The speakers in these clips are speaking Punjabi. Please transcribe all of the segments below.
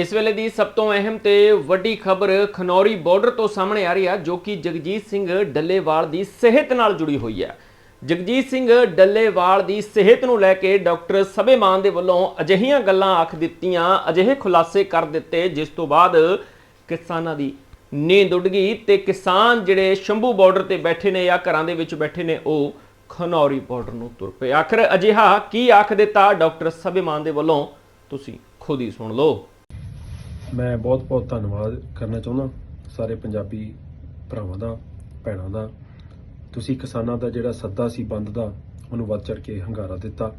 ਇਸ ਵੇਲੇ ਦੀ ਸਭ ਤੋਂ ਅਹਿਮ ਤੇ ਵੱਡੀ ਖਬਰ ਖਨੌਰੀ ਬਾਰਡਰ ਤੋਂ ਸਾਹਮਣੇ ਆ ਰਹੀ ਹੈ ਜੋ ਕਿ ਜਗਜੀਤ ਸਿੰਘ ਡੱਲੇਵਾਲ ਦੀ ਸਿਹਤ ਨਾਲ ਜੁੜੀ ਹੋਈ ਹੈ ਜਗਜੀਤ ਸਿੰਘ ਡੱਲੇਵਾਲ ਦੀ ਸਿਹਤ ਨੂੰ ਲੈ ਕੇ ਡਾਕਟਰ ਸਬੇਮਾਨ ਦੇ ਵੱਲੋਂ ਅਜਿਹੀਆਂ ਗੱਲਾਂ ਆਖ ਦਿੱਤੀਆਂ, ਅਜਿਹੇ ਖੁਲਾਸੇ ਕਰ ਦਿੱਤੇ, ਜਿਸ ਤੋਂ ਬਾਅਦ ਕਿਸਾਨਾਂ ਦੀ ਨੀਂਦ ਉੱਡ ਗਈ ਤੇ ਕਿਸਾਨ ਜਿਹੜੇ ਸ਼ੰਭੂ ਬਾਰਡਰ ਤੇ ਬੈਠੇ ਨੇ ਜਾਂ ਘਰਾਂ ਦੇ ਵਿੱਚ ਬੈਠੇ ਨੇ, ਉਹ ਖਨੌਰੀ ਬਾਰਡਰ ਨੂੰ ਤੁਰ ਪਏ। ਆਖਰ ਅਜਿਹਾ ਕੀ ਆਖ ਦਿੱਤਾ ਡਾਕਟਰ ਸਬੇਮਾਨ ਦੇ ਵੱਲੋਂ? ਤੁਸੀਂ ਖੁਦ ਹੀ ਸੁਣ ਲਓ। ਮੈਂ ਬਹੁਤ-ਬਹੁਤ ਧੰਨਵਾਦ ਕਰਨਾ ਚਾਹੁੰਦਾ ਸਾਰੇ ਪੰਜਾਬੀ ਭਰਾਵਾਂ ਦਾ, ਭੈਣਾਂ ਦਾ। ਤੁਸੀਂ ਕਿਸਾਨਾਂ ਦਾ ਜਿਹੜਾ ਸੱਦਾ ਸੀ ਬੰਦ ਦਾ, ਉਹਨੂੰ ਵੱਧ ਚੜ ਕੇ ਹੰਗਾਰਾ ਦਿੱਤਾ,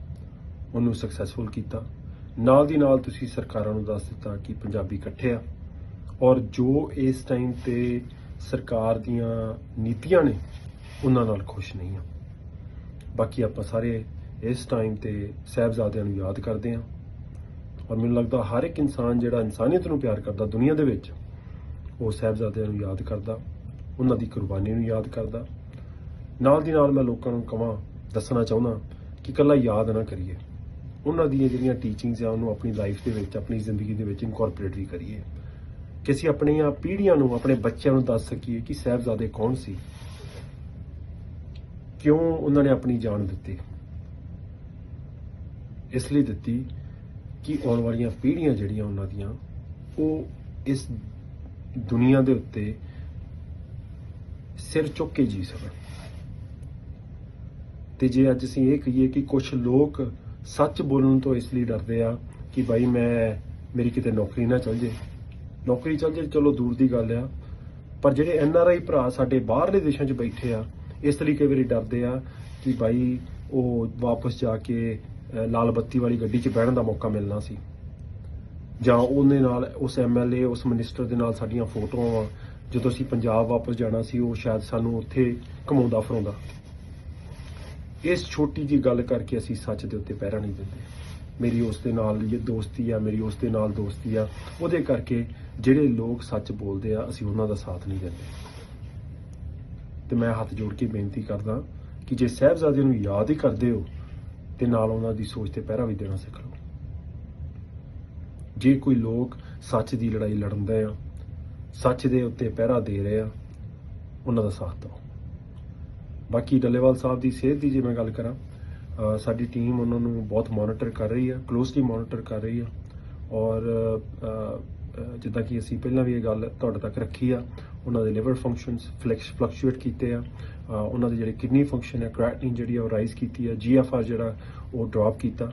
ਉਹਨੂੰ ਸਕਸੈਸਫੁਲ ਕੀਤਾ। ਨਾਲ ਦੀ ਨਾਲ ਤੁਸੀਂ ਸਰਕਾਰਾਂ ਨੂੰ ਦੱਸ ਦਿੱਤਾ ਕਿ ਪੰਜਾਬੀ ਇਕੱਠੇ ਆ। ਔਰ ਜੋ ਇਸ ਟਾਈਮ ਤੇ ਸਰਕਾਰ ਦੀਆਂ ਨੀਤੀਆਂ ਨੇ, ਉਹਨਾਂ ਨਾਲ ਖੁਸ਼ ਨਹੀਂ ਆ। ਬਾਕੀ ਆਪਾਂ ਸਾਰੇ ਇਸ ਟਾਈਮ ਤੇ ਸਹਿਬਜ਼ਾਦਿਆਂ ਨੂੰ ਯਾਦ ਕਰਦੇ ਹਾਂ ਔਰ ਮੈਨੂੰ ਲੱਗਦਾ ਹਰ ਇੱਕ ਇਨਸਾਨ ਜਿਹੜਾ ਇਨਸਾਨੀਅਤ ਨੂੰ ਪਿਆਰ ਕਰਦਾ ਦੁਨੀਆ ਦੇ ਵਿੱਚ, ਉਹ ਸਾਹਿਬਜ਼ਾਦਿਆਂ ਨੂੰ ਯਾਦ ਕਰਦਾ, ਉਹਨਾਂ ਦੀ ਕੁਰਬਾਨੀ ਨੂੰ ਯਾਦ ਕਰਦਾ। ਨਾਲ ਦੀ ਨਾਲ ਮੈਂ ਲੋਕਾਂ ਨੂੰ ਕਹਾਂ ਦੱਸਣਾ ਚਾਹੁੰਦਾ ਕਿ ਇਕੱਲਾ ਯਾਦ ਨਾ ਕਰੀਏ। ਉਹਨਾਂ ਦੀਆਂ ਜਿਹੜੀਆਂ ਟੀਚਿੰਗਸ ਆ, ਉਹਨੂੰ ਆਪਣੀ ਲਾਈਫ ਦੇ ਵਿੱਚ, ਆਪਣੀ ਜ਼ਿੰਦਗੀ ਦੇ ਵਿੱਚ ਇਨਕੋਰਪੋਰੇਟ ਵੀ ਕਰੀਏ। ਕਿ ਅਸੀਂ ਆਪਣੀਆਂ ਪੀੜ੍ਹੀਆਂ ਨੂੰ, ਆਪਣੇ ਬੱਚਿਆਂ ਨੂੰ ਦੱਸ ਸਕੀਏ ਕਿ ਸਾਹਿਬਜ਼ਾਦੇ ਕੌਣ ਸੀ? ਕਿਉਂ ਉਹਨਾਂ ਨੇ ਆਪਣੀ ਜਾਨ ਦਿੱਤੀ? ਇਸ ਲਈ ਦਿੱਤੀ ਕਿ ਆਉਣ ਵਾਲੀਆਂ ਪੀੜ੍ਹੀਆਂ ਜਿਹੜੀਆਂ ਉਹਨਾਂ ਦੀਆਂ, ਉਹ ਇਸ ਦੁਨੀਆ ਦੇ ਉੱਤੇ ਸਿਰ ਚੁੱਕ ਕੇ ਜੀ ਸਕਣ। ਤੇ ਜੇ ਅੱਜ ਅਸੀਂ ਇਹ ਕਹੀਏ ਕਿ ਕੁਝ ਲੋਕ ਸੱਚ ਬੋਲਣ ਤੋਂ ਇਸ ਲਈ ਡਰਦੇ ਆ ਕਿ ਭਾਈ ਮੈਂ, ਮੇਰੀ ਕਿਤੇ ਨੌਕਰੀ ਨਾ ਚੱਲ ਜੇ। ਨੌਕਰੀ ਚੱਲ ਜੇ, ਚਲੋ ਦੂਰ ਦੀ ਗੱਲ ਆ। ਪਰ ਜਿਹੜੇ ਐਨ ਆਰ ਆਈ ਭਰਾ ਸਾਡੇ ਬਾਹਰਲੇ ਦੇਸ਼ਾਂ 'ਚ ਬੈਠੇ ਆ, ਇਸ ਤਰੀਕੇ ਵਾਰੀ ਡਰਦੇ ਆ ਕਿ ਭਾਈ ਉਹ ਵਾਪਸ ਜਾ ਕੇ ਲਾਲ ਬੱਤੀ ਵਾਲੀ ਗੱਡੀ 'ਚ ਬਹਿਣ ਦਾ ਮੌਕਾ ਮਿਲਣਾ ਸੀ। ਜਾਂ ਉਹਦੇ ਨਾਲ ਉਸ ਐਮਐਲਏ ਉਸ ਮਿਨਿਸਟਰ ਦੇ ਨਾਲ ਸਾਡੀਆਂ ਫੋਟੋਆਂ ਵਾ। ਜਦੋਂ ਅਸੀਂ ਪੰਜਾਬ ਵਾਪਸ ਜਾਣਾ ਸੀ, ਉਹ ਸ਼ਾਇਦ ਸਾਨੂੰ ਉੱਥੇ ਘਮਾਉਂਦਾ ਫਰਾਉਂਦਾ। ਇਸ ਛੋਟੀ ਜੀ ਗੱਲ ਕਰਕੇ ਅਸੀਂ ਸੱਚ ਦੇ ਉੱਤੇ ਪਹਿਰਾ ਨਹੀਂ ਦਿੰਦੇ। ਮੇਰੀ ਉਸ ਦੇ ਨਾਲ ਇਹ ਦੋਸਤੀ ਆ, ਮੇਰੀ ਉਸ ਦੇ ਨਾਲ ਦੋਸਤੀ ਆ। ਉਹਦੇ ਕਰਕੇ ਜਿਹੜੇ ਲੋਕ ਸੱਚ ਬੋਲਦੇ ਆ, ਅਸੀਂ ਉਹਨਾਂ ਦਾ ਸਾਥ ਨਹੀਂ ਦਿੰਦੇ। ਤੇ ਮੈਂ ਹੱਥ ਜੋੜ ਕੇ ਬੇਨਤੀ ਕਰਦਾ ਕਿ ਜੇ ਸਾਹਿਬਜ਼ਾਦੇ ਨੂੰ ਯਾਦ ਹੀ ਕਰਦੇ ਹੋ ਤੇ ਨਾਲ ਉਹਨਾਂ ਦੀ ਸੋਚ ਤੇ ਪਹਿਰਾ ਵੀ ਦੇਣਾ ਸਿੱਖ ਲਓ। ਜੇ ਕੋਈ ਲੋਕ ਸੱਚ ਦੀ ਲੜਾਈ ਲੜਨਦੇ ਆ, ਸੱਚ ਦੇ ਉੱਤੇ ਪਹਿਰਾ ਦੇ ਰਹੇ ਆ, ਉਹਨਾਂ ਦਾ ਸਾਥ ਦਿਓ। ਬਾਕੀ ਡੱਲੇਵਾਲ ਸਾਹਿਬ ਦੀ ਸਿਹਤ ਦੀ ਜੇ ਮੈਂ ਗੱਲ ਕਰਾਂ ਸਾਡੀ ਟੀਮ ਉਹਨਾਂ ਨੂੰ ਬਹੁਤ ਮੋਨੀਟਰ ਕਰ ਰਹੀ ਆ ਕਲੋਜ਼ਲੀ ਮੋਨੀਟਰ ਕਰ ਰਹੀ ਆ। ਔਰ ਜਿੱਦਾਂ ਕਿ ਅਸੀਂ ਪਹਿਲਾਂ ਵੀ ਇਹ ਗੱਲ ਤੁਹਾਡੇ ਤੱਕ ਰੱਖੀ ਆ, ਉਹਨਾਂ ਦੇ ਲਿਵਰ ਫੰਕਸ਼ਨਸ ਫਲੈਕਸ ਫਲਕਚੁਏਟ ਕੀਤੇ ਆ। ਉਹਨਾਂ ਦੇ ਜਿਹੜੇ ਕਿਡਨੀ ਫੰਕਸ਼ਨ ਹੈ ਕ੍ਰੈਟਿਨ ਜਿਹੜੀ ਆ ਉਹ ਰਾਈਜ਼ ਕੀਤੀ ਆ ਜੀਐਫਆਰ ਜਿਹੜਾ ਉਹ ਡ੍ਰੌਪ ਕੀਤਾ।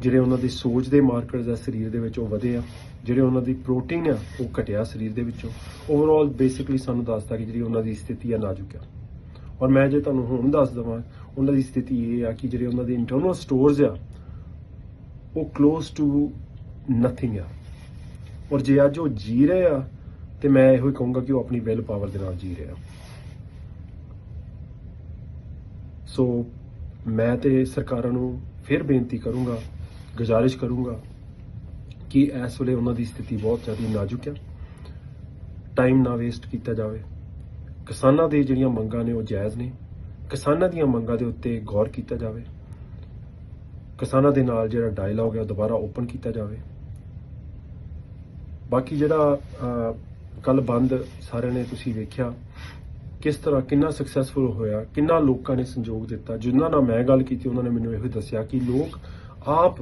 ਜਿਹੜੇ ਉਹਨਾਂ ਦੀ ਸੋਚ ਦੇ ਮਾਰਕਰਸ ਆ ਸਰੀਰ ਦੇ ਵਿੱਚ ਉਹ ਵਧੇ ਆ। ਜਿਹੜੇ ਉਹਨਾਂ ਦੀ ਪ੍ਰੋਟੀਨ ਆ, ਉਹ ਘਟਿਆ ਸਰੀਰ ਦੇ ਵਿੱਚੋਂ। ਓਵਰਆਲ ਬੇਸਿਕਲੀ ਸਾਨੂੰ ਦੱਸਦਾ ਕਿ ਜਿਹੜੀ ਉਹਨਾਂ ਦੀ ਸਥਿਤੀ ਆ ਨਾਜ਼ੁਕ ਆ। ਔਰ ਮੈਂ ਜੇ ਤੁਹਾਨੂੰ ਹੁਣ ਦੱਸ ਦਵਾਂ, ਉਹਨਾਂ ਦੀ ਸਥਿਤੀ ਇਹ ਆ ਕਿ ਜਿਹੜੇ ਉਹਨਾਂ ਦੇ ਇੰਟਰਨਲ ਸਟੋਰਸ ਆ, ਉਹ ক্লোਜ਼ ਟੂ ਨਥਿੰਗ ਆ। ਔਰ ਜੇ ਅੱਜ ਉਹ ਜੀ ਰਹੇ ਆ, ਤੇ ਮੈਂ ਇਹੋ ਹੀ ਕਹੂੰਗਾ ਕਿ ਉਹ ਆਪਣੀ ਵਿਲ ਪਾਵਰ ਦੇ ਨਾਲ ਜੀ ਰਹੇ ਆ। ਸੋ ਮੈਂ ਤੇ ਸਰਕਾਰਾਂ ਨੂੰ ਫਿਰ ਬੇਨਤੀ ਕਰੂੰਗਾ, ਗੁਜ਼ਾਰਿਸ਼ ਕਰੂੰਗਾ ਕਿ ਇਸ ਵੇਲੇ ਉਹਨਾਂ ਦੀ ਸਥਿਤੀ ਬਹੁਤ ਜ਼ਿਆਦਾ ਨਾਜ਼ੁਕ ਹੈ ਟਾਈਮ ਨਾ ਵੇਸਟ ਕੀਤਾ ਜਾਵੇ। ਕਿਸਾਨਾਂ ਦੇ ਜਿਹੜੀਆਂ ਮੰਗਾਂ ਨੇ ਉਹ ਜਾਇਜ਼ ਨੇ। ਕਿਸਾਨਾਂ ਦੀਆਂ ਮੰਗਾਂ ਦੇ ਉੱਤੇ ਗੌਰ ਕੀਤਾ ਜਾਵੇ। ਕਿਸਾਨਾਂ ਦੇ ਨਾਲ ਜਿਹੜਾ ਡਾਇਲੌਗ ਹੈ ਉਹ ਦੁਬਾਰਾ ਓਪਨ ਕੀਤਾ ਜਾਵੇ। ਬਾਕੀ ਜਿਹੜਾ ਕੱਲ ਬੰਦ ਸਾਰਿਆਂ ਨੇ ਤੁਸੀਂ ਵੇਖਿਆ ਕਿਸ ਤਰ੍ਹਾਂ ਕਿੰਨਾ ਸਕਸੈਸਫੁਲ ਹੋਇਆ, ਕਿੰਨਾ ਲੋਕਾਂ ਨੇ ਸੰਯੋਗ ਦਿੱਤਾ। ਜਿਨ੍ਹਾਂ ਨਾਲ ਮੈਂ ਗੱਲ ਕੀਤੀ, ਉਹਨਾਂ ਨੇ ਮੈਨੂੰ ਇਹੋ ਹੀ ਦੱਸਿਆ ਕਿ ਲੋਕ ਆਪ,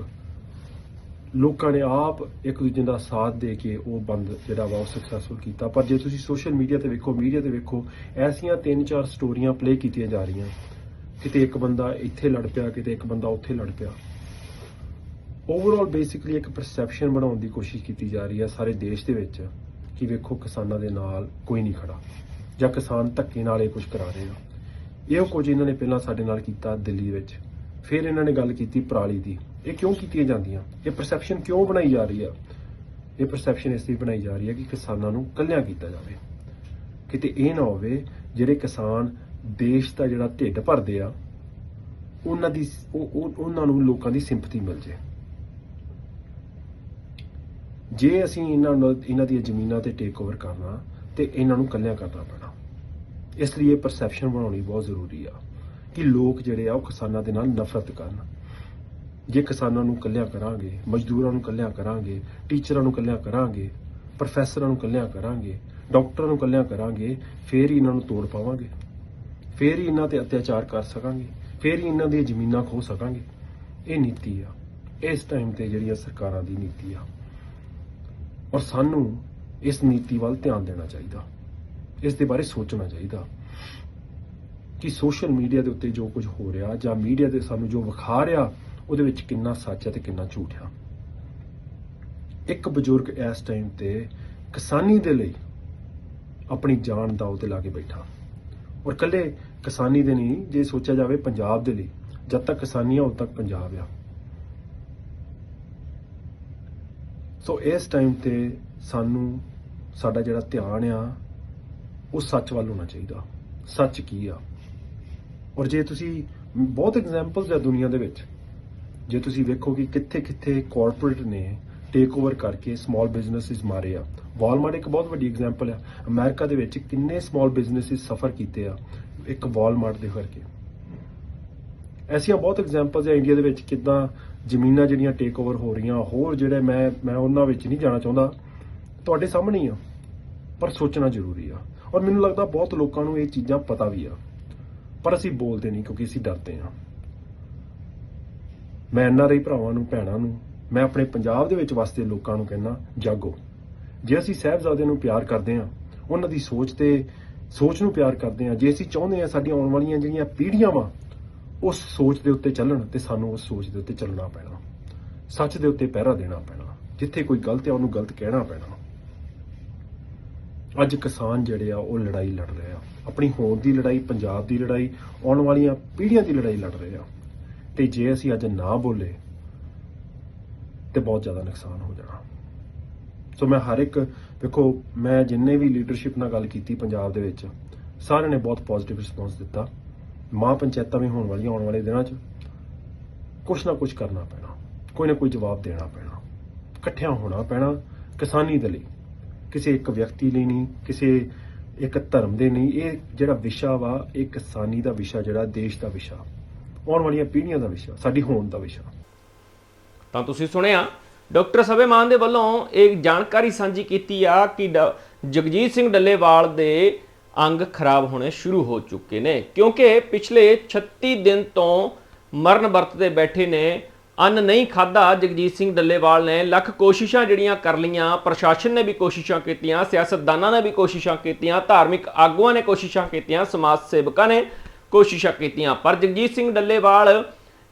ਲੋਕਾਂ ਨੇ ਆਪ ਇੱਕ ਦੂਜੇ ਦਾ ਸਾਥ ਦੇ ਕੇ ਉਹ ਬੰਦ ਜਿਹੜਾ ਵਾ ਉਹ ਸਕਸੈਸਫੁਲ ਕੀਤਾ। ਪਰ ਜੇ ਤੁਸੀਂ ਸੋਸ਼ਲ ਮੀਡੀਆ ਤੇ ਵੇਖੋ ਮੀਡੀਆ ਤੇ ਵੇਖੋ, ਐਸੀਆਂ ਤਿੰਨ ਚਾਰ ਸਟੋਰੀਆਂ ਪਲੇ ਕੀਤੀਆਂ ਜਾ ਰਹੀਆਂ। ਕਿਤੇ ਇੱਕ ਬੰਦਾ ਇੱਥੇ ਲੜ ਪਿਆ, ਕਿਤੇ ਇੱਕ ਬੰਦਾ ਉੱਥੇ ਲੜ ਪਿਆ। ਓਵਰਆਲ ਬੇਸਿਕਲੀ ਇੱਕ ਪਰਸੈਪਸ਼ਨ ਬਣਾਉਣ ਦੀ ਕੋਸ਼ਿਸ਼ ਕੀਤੀ ਜਾ ਰਹੀ ਹੈ ਸਾਰੇ ਦੇਸ਼ ਦੇ ਵਿੱਚ ਕਿ ਵੇਖੋ ਕਿਸਾਨਾਂ ਦੇ ਨਾਲ ਕੋਈ ਨਹੀਂ ਖੜਾ। ਜਾਂ ਕਿਸਾਨ ਧੱਕੇ ਨਾਲ ਇਹ ਕੁਝ ਕਰਾ ਰਹੇ ਆ। ਇਹੋ ਕੁਝ ਇਹਨਾਂ ਨੇ ਪਹਿਲਾਂ ਸਾਡੇ ਨਾਲ ਕੀਤਾ ਦਿੱਲੀ ਵਿੱਚ। ਫਿਰ ਇਹਨਾਂ ਨੇ ਗੱਲ ਕੀਤੀ ਪਰਾਲੀ ਦੀ। ਇਹ ਕਿਉਂ ਕੀਤੀਆਂ ਜਾਂਦੀਆਂ? ਇਹ ਪਰਸੈਪਸ਼ਨ ਕਿਉਂ ਬਣਾਈ ਜਾ ਰਹੀ ਆ? ਇਹ ਪਰਸੈਪਸ਼ਨ ਇਸ ਲਈ ਬਣਾਈ ਜਾ ਰਹੀ ਹੈ ਕਿ ਕਿਸਾਨਾਂ ਨੂੰ ਕੱਲਿਆਂ ਕੀਤਾ ਜਾਵੇ। ਕਿਤੇ ਇਹ ਨਾ ਹੋਵੇ, ਜਿਹੜੇ ਕਿਸਾਨ ਦੇਸ਼ ਦਾ ਜਿਹੜਾ ਢਿੱਡ ਭਰਦੇ ਆ, ਉਹਨਾਂ ਦੀ ਉਹਨਾਂ ਨੂੰ ਲੋਕਾਂ ਦੀ ਸਿੰਪਥੀ ਮਿਲ ਜੇ। ਜੇ ਅਸੀਂ ਇਹਨਾਂ ਨੂੰ ਇਹਨਾਂ ਦੀਆਂ ਜ਼ਮੀਨਾਂ ਤੇ ਟੇਕ ਓਵਰ ਕਰਨਾ ਤੇ ਇਹਨਾਂ ਨੂੰ ਕੱਲਿਆਂ ਕਰਨਾ ਪੈਣਾ। ਇਸ ਲਈ ਇਹ ਪਰਸੈਪਸ਼ਨ ਬਣਾਉਣੀ ਬਹੁਤ ਜ਼ਰੂਰੀ ਆ ਕਿ ਲੋਕ ਜਿਹੜੇ ਆ ਉਹ ਕਿਸਾਨਾਂ ਦੇ ਨਾਲ ਨਫ਼ਰਤ ਕਰਨ। ਜੇ ਕਿਸਾਨਾਂ ਨੂੰ ਕੱਲਿਆਂ ਕਰਾਂਗੇ, ਮਜ਼ਦੂਰਾਂ ਨੂੰ ਕੱਲਿਆਂ ਕਰਾਂਗੇ, ਟੀਚਰਾਂ ਨੂੰ ਕੱਲਿਆਂ ਕਰਾਂਗੇ ਪ੍ਰੋਫੈਸਰਾਂ ਨੂੰ ਕੱਲਿਆਂ ਕਰਾਂਗੇ, ਡਾਕਟਰਾਂ ਨੂੰ ਕੱਲਿਆਂ ਕਰਾਂਗੇ, ਫੇਰ ਹੀ ਇਹਨਾਂ ਨੂੰ ਤੋੜ ਪਾਵਾਂਗੇ। ਫੇਰ ਹੀ ਇਹਨਾਂ ਤੇ ਅਤਿਆਚਾਰ ਕਰ ਸਕਾਂਗੇ। ਫੇਰ ਹੀ ਇਹਨਾਂ ਦੀਆਂ ਜ਼ਮੀਨਾਂ ਖੋ ਸਕਾਂਗੇ। ਇਹ ਨੀਤੀ ਆ। ਇਸ ਟਾਈਮ ਤੇ ਜਿਹੜੀ ਆ ਸਰਕਾਰਾਂ ਦੀ ਨੀਤੀ ਆ। ਔਰ ਸਾਨੂੰ ਇਸ ਨੀਤੀ ਵੱਲ ਧਿਆਨ ਦੇਣਾ ਚਾਹੀਦਾ। ਇਸ ਦੇ ਬਾਰੇ ਸੋਚਣਾ ਚਾਹੀਦਾ। ਕਿ ਸੋਸ਼ਲ ਮੀਡੀਆ ਦੇ ਉੱਤੇ ਜੋ ਕੁਝ ਹੋ ਰਿਹਾ ਜਾਂ ਮੀਡੀਆ ਦੇ ਸਾਨੂੰ ਜੋ ਵਿਖਾ ਰਿਹਾ, ਉਹਦੇ ਵਿੱਚ ਕਿੰਨਾ ਸੱਚ ਹੈ ਤੇ ਕਿੰਨਾ ਝੂਠ ਆ ਇੱਕ ਬਜ਼ੁਰਗ ਇਸ ਟਾਈਮ ਤੇ ਕਿਸਾਨੀ ਦੇ ਲਈ ਆਪਣੀ ਜਾਨ ਦਾਅ ਤੇ ਲਾ ਕੇ ਬੈਠਾ। ਔਰ ਕੱਲੇ ਕਿਸਾਨੀ ਦੇ ਨਹੀਂ, ਜੇ ਸੋਚਿਆ ਜਾਵੇ ਪੰਜਾਬ ਦੇ ਲਈ, ਜਦ ਤੱਕ ਕਿਸਾਨੀ ਆ, ਉਦ ਤੱਕ ਪੰਜਾਬ ਆ। ਸੋ ਇਸ ਟਾਈਮ ਤੇ ਸਾਨੂੰ ਸਾਡਾ ਜਿਹੜਾ ਧਿਆਨ ਆ, ਉਹ ਸੱਚ ਵੱਲ ਹੋਣਾ ਚਾਹੀਦਾ। ਸੱਚ ਕੀ ਆ? ਔਰ ਜੇ ਤੁਸੀਂ ਬਹੁਤ ਐਗਜ਼ਾਮਪਲਸ ਆ ਦੁਨੀਆ ਦੇ ਵਿੱਚ, ਜੇ ਤੁਸੀਂ ਵੇਖੋ ਕਿ ਕਿੱਥੇ ਕਿੱਥੇ ਕਾਰਪੋਰੇਟ ਨੇ ਟੇਕ ਓਵਰ ਕਰਕੇ ਸਮਾਲ ਬਿਜ਼ਨੈਸਿਸ ਮਾਰੇ ਆ। ਵਾਲਮਾਰਟ ਇੱਕ ਬਹੁਤ ਵੱਡੀ ਐਗਜ਼ਾਮਪਲ ਆ। ਅਮਰੀਕਾ ਦੇ ਵਿੱਚ ਕਿੰਨੇ ਸਮਾਲ ਬਿਜ਼ਨੈਸਿਸ ਸਫਰ ਕੀਤੇ ਆ, ਇੱਕ ਵਾਲਮਾਰਟ ਦੇ ਕਰਕੇ। ਐਸੀਆਂ ਬਹੁਤ ਐਗਜ਼ਾਮਪਲਸ ਆ ਇੰਡੀਆ ਦੇ ਵਿੱਚ, ਕਿਦਾਂ ਜ਼ਮੀਨਾਂ ਜਿਹੜੀਆਂ ਟੇਕ ਓਵਰ ਹੋ ਰਹੀਆਂ, ਹੋਰ ਜਿਹੜੇ ਮੈਂ ਮੈਂ ਉਹਨਾਂ ਵਿੱਚ ਨਹੀਂ ਜਾਣਾ ਚਾਹੁੰਦਾ, ਤੁਹਾਡੇ ਸਾਹਮਣੇ ਹੀ ਆ, ਪਰ ਸੋਚਣਾ ਜ਼ਰੂਰੀ ਆ। ਔਰ ਮੈਨੂੰ ਲੱਗਦਾ ਬਹੁਤ ਲੋਕਾਂ ਨੂੰ ਇਹ ਚੀਜ਼ਾਂ ਪਤਾ ਵੀ ਆ, ਪਰ ਅਸੀਂ ਬੋਲਦੇ ਨਹੀਂ ਕਿਉਂਕਿ ਅਸੀਂ ਡਰਦੇ ਆ ਮੈਂ ਐਨਆਰਆਈ ਭਰਾਵਾਂ ਨੂੰ, ਭੈਣਾਂ ਨੂੰ, ਮੈਂ ਆਪਣੇ ਪੰਜਾਬ ਦੇ ਵਿੱਚ ਵਸਦੇ ਲੋਕਾਂ ਨੂੰ ਕਹਿੰਦਾ, ਜਾਗੋ। ਜੇ ਅਸੀਂ ਸਾਹਿਬਜ਼ਾਦੇ ਨੂੰ ਪਿਆਰ ਕਰਦੇ ਆ ਉਹਨਾਂ ਦੀ ਸੋਚ ਤੇ ਸੋਚ ਨੂੰ ਪਿਆਰ ਕਰਦੇ ਆ ਜੇ ਅਸੀਂ ਚਾਹੁੰਦੇ ਆ ਸਾਡੀਆਂ ਆਉਣ ਵਾਲੀਆਂ ਜਿਹੜੀਆਂ ਪੀੜ੍ਹੀਆਂ ਵਾ ਉਸ ਸੋਚ ਦੇ ਉੱਤੇ ਚੱਲਣ ਤੇ ਸਾਨੂੰ ਉਸ ਸੋਚ ਦੇ ਉੱਤੇ ਚੱਲਣਾ ਪੈਣਾ। ਸੱਚ ਦੇ ਉੱਤੇ ਪਹਿਰਾ ਦੇਣਾ ਪੈਣਾ। ਜਿੱਥੇ ਕੋਈ ਗਲਤ ਹੈ ਉਹਨੂੰ ਗਲਤ ਕਹਿਣਾ ਪੈਣਾ। ਅੱਜ ਕਿਸਾਨ ਜਿਹੜੇ ਆ, ਉਹ ਲੜਾਈ ਲੜ ਰਹੇ ਆ। ਆਪਣੀ ਹੋਂਦ ਦੀ ਲੜਾਈ, ਪੰਜਾਬ ਦੀ ਲੜਾਈ, ਆਉਣ ਵਾਲੀਆਂ ਪੀੜ੍ਹੀਆਂ ਦੀ ਲੜਾਈ ਲੜ ਰਹੇ ਆ। ਤੇ ਜੇ ਅਸੀਂ ਅੱਜ ਨਾ ਬੋਲੇ, ਤੇ ਬਹੁਤ ਜ਼ਿਆਦਾ ਨੁਕਸਾਨ ਹੋ ਜਾਣਾ। ਸੋ ਮੈਂ ਹਰ ਇੱਕ, ਵੇਖੋ, ਮੈਂ ਜਿੰਨੇ ਵੀ ਲੀਡਰਸ਼ਿਪ ਨਾਲ ਗੱਲ ਕੀਤੀ ਪੰਜਾਬ ਦੇ ਵਿੱਚ, ਸਾਰਿਆਂ ਨੇ ਬਹੁਤ ਪੋਜ਼ਿਟਿਵ ਰਿਸਪੌਂਸ ਦਿੱਤਾ। ਮਾਂ ਪੰਚਾਇਤਾਂ ਵੀ ਹੋਣ ਵਾਲੀਆਂ ਆਉਣ ਵਾਲੇ ਦਿਨਾਂ 'ਚ ਕੁਛ ਨਾ ਕੁਛ ਕਰਨਾ ਪੈਣਾ, ਕੋਈ ਨਾ ਕੋਈ ਜਵਾਬ ਦੇਣਾ ਪੈਣਾ, ਇਕੱਠਿਆਂ ਹੋਣਾ ਪੈਣਾ ਕਿਸਾਨੀ ਦੇ ਲਈ, ਕਿਸੇ ਇੱਕ ਵਿਅਕਤੀ ਲਈ ਨਹੀਂ, ਕਿਸੇ ਇੱਕ ਧਰਮ ਦੇ ਨਹੀਂ, ਇਹ ਜਿਹੜਾ ਵਿਸ਼ਾ ਵਾ, ਇਹ ਕਿਸਾਨੀ ਦਾ ਵਿਸ਼ਾ, ਜਿਹੜਾ ਦੇਸ਼ ਦਾ ਵਿਸ਼ਾ, ਆਉਣ ਵਾਲੀਆਂ ਪੀੜ੍ਹੀਆਂ ਦਾ ਵਿਸ਼ਾ, ਸਾਡੀ ਹੋਣ ਦਾ ਵਿਸ਼ਾ। ਤਾਂ ਤੁਸੀਂ ਸੁਣਿਆ, ਡਾਕਟਰ ਸਭੇਮਾਨ ਦੇ ਵੱਲੋਂ ਇਹ ਜਾਣਕਾਰੀ ਸਾਂਝੀ ਕੀਤੀ ਆ ਕਿ ਡ- ਜਗਜੀਤ ਸਿੰਘ ਡੱਲੇਵਾਲ ਦੇ ਅੰਗ ਖਰਾਬ ਹੋਣੇ ਸ਼ੁਰੂ ਹੋ ਚੁੱਕੇ ਨੇ। ਕਿਉਂਕਿ ਪਿਛਲੇ 36 ਦਿਨ ਤੋਂ ਮਰਨ ਵਰਤ ਤੇ ਬੈਠੇ ਨੇ, ਅੰਨ ਨਹੀਂ ਖਾਦਾ ਜਗਜੀਤ ਸਿੰਘ ਡੱਲੇਵਾਲ ਨੇ। ਲੱਖ ਕੋਸ਼ਿਸ਼ਾਂ ਜਿਹੜੀਆਂ ਕਰ ਲਈਆਂ, ਪ੍ਰਸ਼ਾਸਨ ਨੇ ਵੀ ਕੋਸ਼ਿਸ਼ਾਂ ਕੀਤੀਆਂ, ਸਿਆਸਤਦਾਨਾਂ ਨੇ ਵੀ ਕੋਸ਼ਿਸ਼ਾਂ ਕੀਤੀਆਂ, ਧਾਰਮਿਕ ਆਗੂਆਂ ਨੇ ਕੋਸ਼ਿਸ਼ਾਂ ਕੀਤੀਆਂ, ਸਮਾਜ ਸੇਵਕਾਂ ਨੇ ਕੋਸ਼ਿਸ਼ਾਂ ਕੀਤੀਆਂ। ਪਰ ਜਗਜੀਤ ਸਿੰਘ ਡੱਲੇਵਾਲ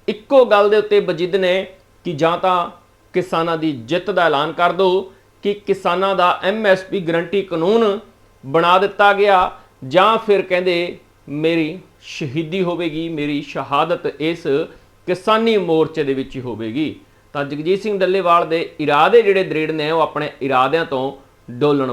ਇੱਕੋ ਗੱਲ ਦੇ ਉੱਤੇ ਬਜਿੱਦ ਨੇ ਕਿ ਜਾਂ ਤਾਂ ਕਿਸਾਨਾਂ ਦੀ ਜਿੱਤ ਦਾ ਐਲਾਨ ਕਰ ਦਿਓ ਕਿ ਕਿਸਾਨਾਂ ਦਾ ਐਮਐਸਪੀ ਗਰੰਟੀ ਕਾਨੂੰਨ ਬਣਾ ਦਿੱਤਾ ਗਿਆ ਜਾਂ ਫਿਰ ਕਹਿੰਦੇ ਮੇਰੀ ਸ਼ਹੀਦੀ ਹੋਵੇਗੀ, ਮੇਰੀ ਸ਼ਹਾਦਤ ਇਸ ਕਿਸਾਨੀ ਮੋਰਚੇ ਦੇ ਵਿੱਚ ਹੀ ਹੋਵੇਗੀ। ਤਾਂ ਜਗਜੀਤ ਸਿੰਘ ਡੱਲੇਵਾਲ ਦੇ ਇਰਾਦੇ ਜਿਹੜੇ ਦ੍ਰਿੜ ਨੇ ਉਹ ਆਪਣੇ ਇਰਾਦਿਆਂ ਤੋਂ ਡੋਲਣ